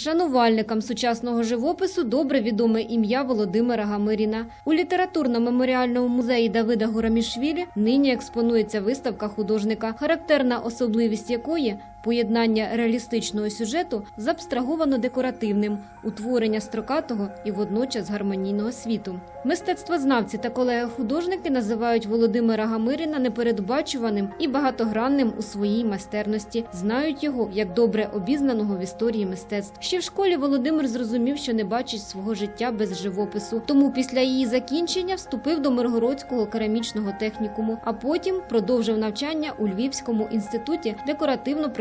Шанувальникам сучасного живопису добре відоме ім'я Володимира Гамиріна. У літературно-меморіальному музеї Давида Гурамішвілі нині експонується виставка художника, характерна особливість якої поєднання реалістичного сюжету з абстраговано-декоративним, утворення строкатого і водночас гармонійного світу. Мистецтвознавці та колеги-художники називають Володимира Гамиріна непередбачуваним і багатогранним у своїй майстерності, знають його як добре обізнаного в історії мистецтв. Ще в школі Володимир зрозумів, що не бачить свого життя без живопису. Тому після її закінчення вступив до Миргородського керамічного технікуму, а потім продовжив навчання у Львівському інституті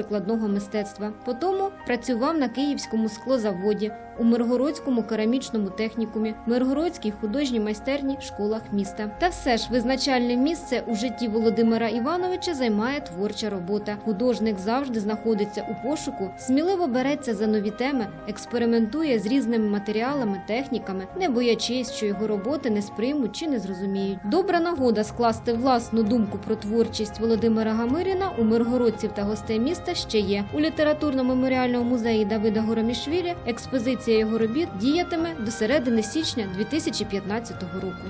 декоративно-прикладного мистецтва. Потім працював на Київському склозаводі, у Миргородському керамічному технікумі, Миргородській художній майстерні, школах міста. Та все ж визначальне місце у житті Володимира Івановича займає творча робота. Художник завжди знаходиться у пошуку, сміливо береться за нові теми, експериментує з різними матеріалами, техніками, не боячись, що його роботи не сприймуть чи не зрозуміють. Добра нагода скласти власну думку про творчість Володимира Гамиріна у миргородців та гостей міста ще є. У літературно-меморіальному музеї Давида Горомішвілі експозиція його робіт діятиме до середини січня 2015 року.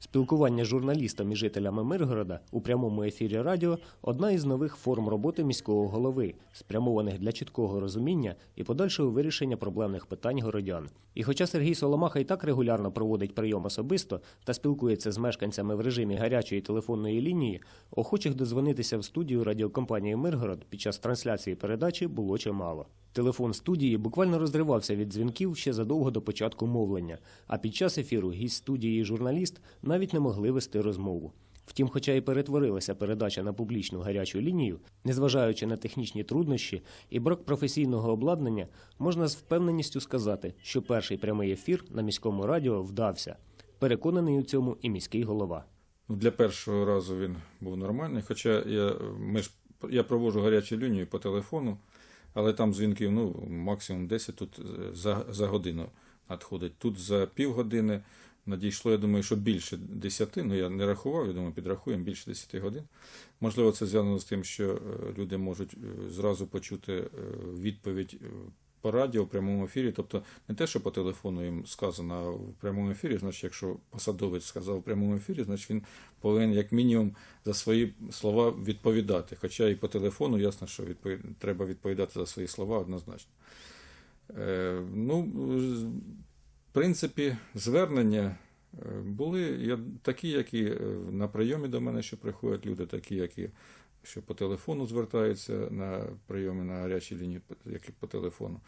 Спілкування з журналістами і жителями Миргорода у прямому ефірі радіо одна із нових форм роботи міського голови, спрямованих для чіткого розуміння і подальшого вирішення проблемних питань городян. І хоча Сергій Соломаха і так регулярно проводить прийом особисто та спілкується з мешканцями в режимі гарячої телефонної лінії, охочих дозвонитися в студію радіокомпанії Миргород під час трансляції передачі було чимало. Телефон студії буквально розривався від дзвінків ще задовго до початку мовлення, а під час ефіру гість студії журналіст навіть не могли вести розмову. Втім, хоча і перетворилася передача на публічну гарячу лінію, незважаючи на технічні труднощі і брак професійного обладнання, можна з впевненістю сказати, що перший прямий ефір на міському радіо вдався. Переконаний у цьому і міський голова. Ну, Для першого разу він був нормальний, хоча я, ми ж, я проводжу гарячу лінію по телефону, але там дзвінків ну, максимум 10 тут е, за, за годину надходить. Тут за півгодини надійшло, я думаю, що більше 10, ну я не рахував, я думаю, підрахуємо більше 10 годин. Можливо, це зв'язано з тим, що е, люди можуть е, зразу почути е, відповідь по радіо в прямому ефірі, тобто не те, що по телефону їм сказано а в прямому ефірі, значить, якщо посадовець сказав в прямому ефірі, значить він повинен як мінімум за свої слова відповідати. Хоча і по телефону ясно, що відповід... треба відповідати за свої слова однозначно. Е, ну, принципі, звернення е, були такі, які е, на прийомі до мене ще приходять люди, такі, які що по телефону звертаються на прийоми на гарячій лінії, як і по телефону.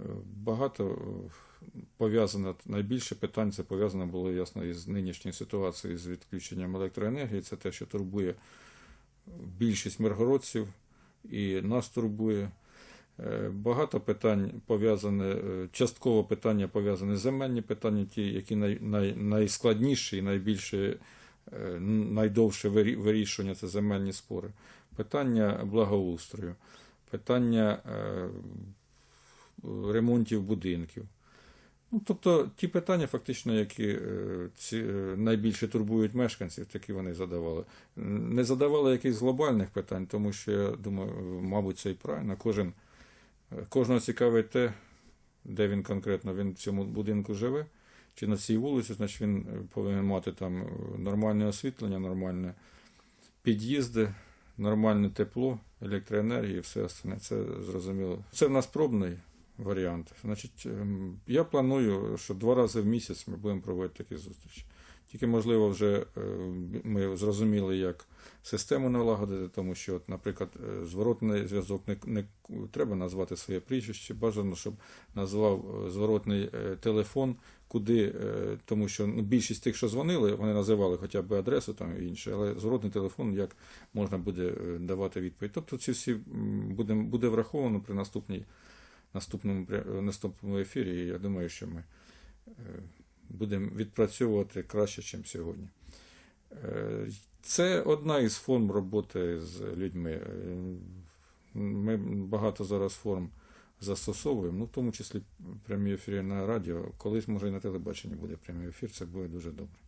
Е, Багато пов'язано, найбільше питань це пов'язано було ясно із нинішньою ситуацією з відключенням електроенергії. Це те, що турбує більшість миргородців і нас турбує. Е, Багато питань пов'язане, е, частково питання пов'язані з земельні питання, ті, які най, най, найскладніші і найбільше е, найдовше вирі- вирішування це земельні спори. Питання благоустрою, питання ремонтів будинків. Ну, тобто ті питання, фактично, які ці, найбільше турбують мешканців, такі вони задавали. Не задавали якихось глобальних питань, тому що я думаю, мабуть, це і правильно. Кожен, кожного цікавить те, де він конкретно він в цьому будинку живе, чи на цій вулиці, значить він повинен мати там нормальне освітлення, нормальне під'їзди, нормальне тепло, електроенергія і все остальне. Це зрозуміло. Це в нас пробний варіант. Значить, ем, я планую, що два рази в місяць ми будемо проводити такі зустрічі. Тільки, можливо, вже е, ми зрозуміли, як систему налагодити, тому що, от, наприклад, е, зворотний зв'язок не, не треба назвати своє прізвище, бажано, щоб назвав е, зворотний телефон, куди, тому що ну, більшість тих, що дзвонили, вони називали хоча б адресу там і інше, але зворотний телефон, як можна буде давати відповідь. Тобто ці всі буде, буде враховано при наступній, наступному, наступному ефірі, і я думаю, що ми будемо відпрацьовувати краще, ніж сьогодні. Е, Це одна із форм роботи з людьми. Е, Ми багато зараз форм застосовуємо, ну, в тому числі прямі ефіри на радіо. Колись, може, і на телебаченні буде прямий ефір, це буде дуже добре.